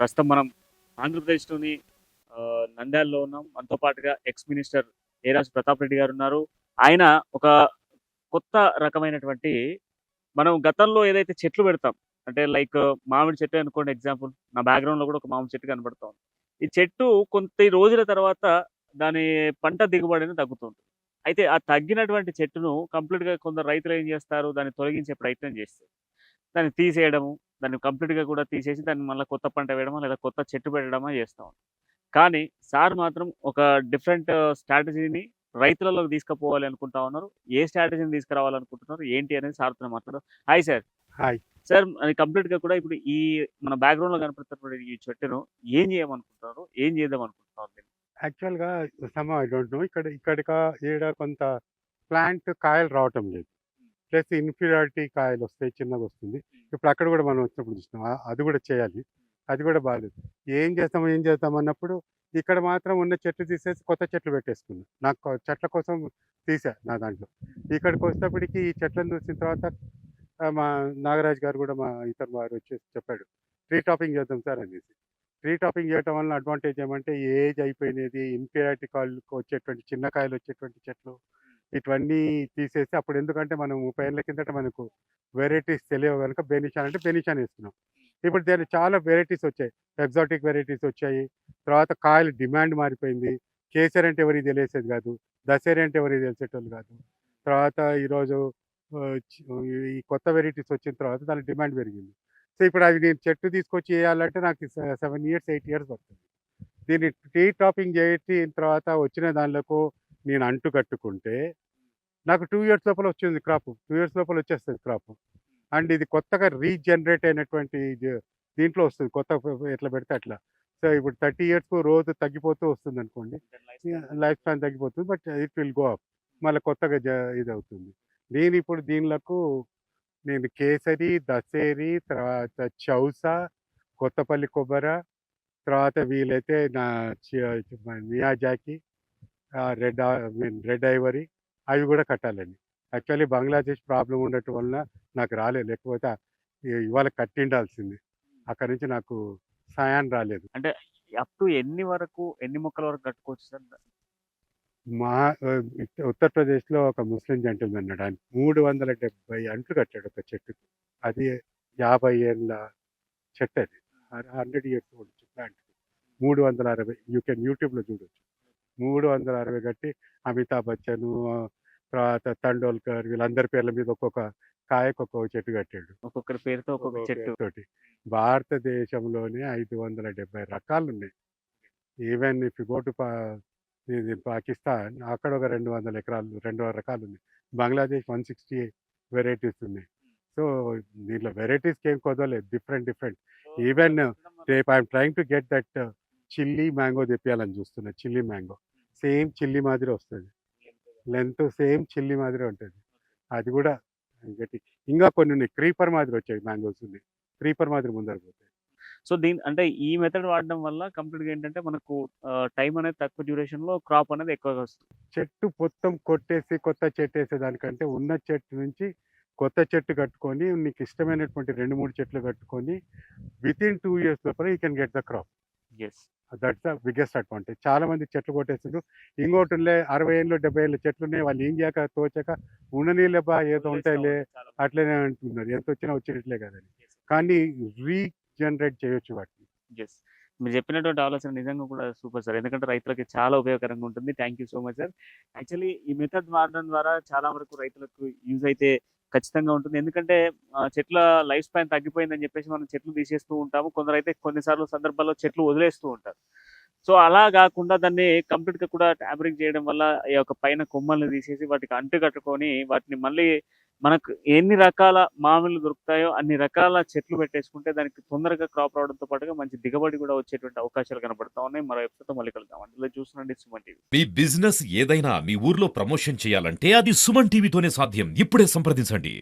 ప్రస్తుతం మనం ఆంధ్రప్రదేశ్లోని నంద్యాలలో ఉన్నాం. మనతో పాటుగా ఎక్స్ మినిస్టర్ ఏరాజ్ ప్రతాప్ రెడ్డి గారు ఉన్నారు. ఆయన ఒక కొత్త రకమైనటువంటి మనం గతంలో ఏదైతే చెట్లు పెడతాం అంటే లైక్ మామిడి చెట్టు అనుకోండి ఎగ్జాంపుల్ నా బ్యాక్గ్రౌండ్లో లో కూడా ఒక మామిడి చెట్టు కనబడతా ఈ చెట్టు కొంత రోజుల తర్వాత దాని పంట దిగుబడి అనేది తగ్గుతుంది. అయితే ఆ తగ్గినటువంటి చెట్టును కంప్లీట్గా కొందరు రైతులు ఏం చేస్తారు? దాన్ని తొలగించే ప్రయత్నం చేస్తారు. దాన్ని తీసేయడము దాన్ని కంప్లీట్గా కూడా తీసేసి దాన్ని మళ్ళీ కొత్త పంట వేయడమా లేదా కొత్త చెట్టు పెట్టడమా చేస్తాం కానీ సార్ మాత్రం ఒక డిఫరెంట్ స్ట్రాటజీని రైతులలోకి తీసుకుపోవాలి అనుకుంటా ఉన్నారు ఏ స్ట్రాటజీని తీసుకురావాలనుకుంటున్నారు ఏంటి అనేది సార్తో మాట్లాడారు హాయ్ సార్ హాయ్. సార్ అది కంప్లీట్గా కూడా ఇప్పుడు ఈ మన బ్యాక్గ్రౌండ్లో కనపడుతున్నటువంటి ఈ చెట్టును ఏం చేయమనుకుంటున్నారు ఏం చేద్దాం అనుకుంటున్నారు దీన్ని? యాక్చువల్‌గా సమ్ ఐ డోంట్ నో. ఇక్కడ ఇక్కడిక ఈడ కొంత ప్లాంట్ కాయలు రావటం లేదు. ప్లస్ ఇన్ఫీరియారిటీ కాయలొస్తాయి. చిన్నగొస్తుంది. ఇప్పుడు అక్కడ గూడా మనం వచ్చినప్పుడు చూసినాం. ఆహ్, అది గూడా చేయాలి. అది గూడా బాలేదు. ఏం చేస్తాం, ఏం చేద్దాం అన్నప్పుడు ఇక్కడ మాత్రం ఉన్న చెట్లు తీసేసి కొత్త చెట్లు పెట్టేసుకున్నా. నాకు చెట్ల కోసం తీసా నా దాంట్లో. ఇక్కడికొచ్చేటప్పటికి ఈ చెట్లను చూసిన తర్వాత మా నాగరాజు గారు గూడా మా ఇతను వారు వచ్చేసి చెప్పాడు. ట్రీ టాపింగ్ చేద్దాం సార్ అనేసి. ట్రీ టాపింగ్ చేయటం వలన అడ్వాంటేజ్ ఏమంటే ఏజ్ అయిపోయినది ఇన్ఫీరియారిటీ కాయలకు వచ్చేటువంటి చిన్న కాయలు వచ్చేటువంటి చెట్లు ఇటువన్నీ తీసేసి అప్పుడు ఎందుకంటే మనం ముప్పై ఏళ్ళ కిందట మనకు వెరైటీస్ తెలియవు కనుక బెనిషాన్ అంటే బెనిషాన్ వేస్తున్నాం ఇప్పుడు దాని చాలా వెరైటీస్ వచ్చాయి. ఎగ్జాటిక్ వెరైటీస్ వచ్చాయి. తర్వాత కాయలు డిమాండ్ మారిపోయింది. కేసరి అంటే ఎవరికి తెలిసేది కాదు. దసరి అంటే ఎవరికి తెలిసేటోళ్ళు కాదు. తర్వాత ఈరోజు ఈ కొత్త వెరైటీస్ వచ్చిన తర్వాత దాని డిమాండ్ పెరిగింది. సో ఇప్పుడు అది నేను చెట్టు తీసుకొచ్చి వేయాలంటే నాకు సెవెన్ ఇయర్స్ ఎయిట్ ఇయర్స్ పడుతుంది. దీన్ని టీ టాపింగ్ చేసిన తర్వాత వచ్చిన దానిలకు నేను అంటు కట్టుకుంటే నాకు టూ ఇయర్స్ లోపల వచ్చింది క్రాప్ టూ ఇయర్స్ లోపల వచ్చేస్తుంది క్రాప్ అండ్ ఇది కొత్తగా రీజనరేట్ అయినటువంటి దీంట్లో వస్తుంది. కొత్త ఎట్లా పెడితే అట్లా. సో ఇప్పుడు థర్టీ ఇయర్స్ రోజు తగ్గిపోతూ వస్తుంది అనుకోండి. లైఫ్ స్పాన్ తగ్గిపోతుంది. But it will go up మళ్ళీ కొత్తగా జ ఇది అవుతుంది నేను ఇప్పుడు దీనిలకు నేను కేసరి దసేరి తర్వాత చౌసా కొత్తపల్లి కొబ్బర తర్వాత వీలైతే నా Miyazaki red mean red ivory అవి కూడా కట్టాలండి. యాక్చువల్లీ బంగ్లాదేశ్ ప్రాబ్లం ఉండటం వలన నాకు రాలేదు. లేకపోతే ఇవాళ కట్టిండాల్సింది. అక్కడి నుంచి నాకు సాయాన్ రాలేదు. అప్ టు ఎన్ని వరకు ఎన్ని మొక్కల వరకు కట్టుకోవచ్చు సార్? మా ఉత్తరప్రదేశ్లో ఒక ముస్లిం జంటలు అన్నాడు ఆయన మూడు వందల డెబ్బై అంట్లు కట్టాడు ఒక చెట్టుకు అది యాభై ఏళ్ళ చెట్టు అది. Hundred years old plant. మూడు వందల అరవై. యూ కెన్ యూట్యూబ్లో చూడొచ్చు. మూడు వందల అరవై కట్టి అమితాబ్ బచ్చన్ తర్వాత తండోల్కర్ వీళ్ళందరి పేర్ల మీద ఒక్కొక్క కాయకు ఒక్కొక్క చెట్టు కట్టాడు. ఒక్కొక్కరి పేరుతో ఒక్కొక్క చెట్టు. తోటి భారతదేశంలోనే ఐదు వందల డెబ్బై రకాలు ఉన్నాయి ఈవెన్ ఇఫ్ గో టు ఇది పాకిస్తాన్ అక్కడ ఒక రెండు వందల ఎకరాలు రెండు రకాలు ఉన్నాయి బంగ్లాదేశ్ వన్ సిక్స్టీ వెరైటీస్ ఉన్నాయి. సో దీంట్లో వెరైటీస్కి ఏం కుదరలేదు. డిఫరెంట్ డిఫరెంట్ ఈవెన్ రేపు I'm trying to get that chilli mango తెప్పియాలని చూస్తున్నా చిల్లీ మ్యాంగో. సేమ్ చిల్లీ మాదిరి వస్తుంది. లెంత్ సేమ్ చిల్లీ మాదిరి ఉంటుంది. అది కూడా గట్టి ఇంకా కొన్ని ఉన్నాయి. క్రీపర్ మాదిరి వచ్చాయి మ్యాంగోస్ ఉన్నాయి. క్రీపర్ మాదిరి ముందర పోతాయి. సో దీని అంటే ఈ మెథడ్ వాడడం వల్ల కంప్లీట్గా ఏంటంటే మనకు టైం అనేది తక్కువ డ్యూరేషన్లో క్రాప్ అనేది ఎక్కువగా వస్తుంది. చెట్టు మొత్తం కొట్టేసి కొత్త చెట్టు వేసే దానికంటే ఉన్న చెట్టు నుంచి కొత్త చెట్టు కట్టుకొని నీకు ఇష్టమైనటువంటి రెండు మూడు చెట్లు కట్టుకొని విత్ ఇన్ టూ ఇయర్స్ లోపల you can get the crop yes that's the biggest advantage చాలా మంది చెట్లు కొట్టేసారు ఇంకోటి ఉండే అరవై ఏళ్ళు డెబ్బై ఏళ్ళు చెట్లు ఉన్నాయి వాళ్ళు ఏం చేయక తోచక ఉండనీలే బా ఏదో ఉంటాయిలే అట్లనే అంటున్నారు. ఎంత వచ్చినా వచ్చినట్లే కదండి కానీ రీజనరేట్ చేయొచ్చు వాటిని. ఎస్ మీరు చెప్పినటువంటి ఆలోచన నిజంగా కూడా సూపర్ సార్. ఎందుకంటే రైతులకి చాలా ఉపయోగకరంగా ఉంటుంది. Thank you so much sir actually ఈ మెథడ్ వాడడం ద్వారా చాలా వరకు రైతులకు యూజ్ అయితే ఖచ్చితంగా ఉంటుంది. ఎందుకంటే చెట్ల లైఫ్ స్పాన్ తగ్గిపోయిందని చెప్పేసి మనం చెట్లు తీసేస్తూ ఉంటాము. కొందరు అయితే కొన్నిసార్లు సందర్భాల్లో చెట్లు వదిలేస్తూ ఉంటారు. సో అలా కాకుండా దాన్ని కంప్లీట్గా కూడా ట్యాబ్రిక్ చేయడం వల్ల ఈ యొక్క పైన కొమ్మల్ని తీసేసి వాటికి అంటు కట్టుకొని వాటిని మళ్ళీ మనకు ఎన్ని రకాల మామిళ్ళు దొరుకుతాయో అన్ని రకాల చెట్లు పెట్టేసుకుంటే దానికి తొందరగా క్రాప్ రావడంతో పాటుగా మంచి దిగుబడి కూడా వచ్చేటువంటి అవకాశాలు కనబడతా ఉన్నాయి. మరో ఎపిసోడ్ మళ్ళీ కలుద్దాం. ఇలా చూస్తున్నాండి సుమన్ టీవీ. మీ బిజినెస్ ఏదైనా మీ ఊర్లో ప్రమోషన్ చేయాలంటే అది సుమన్ టీవీతోనే సాధ్యం. ఇప్పుడే సంప్రదించండి.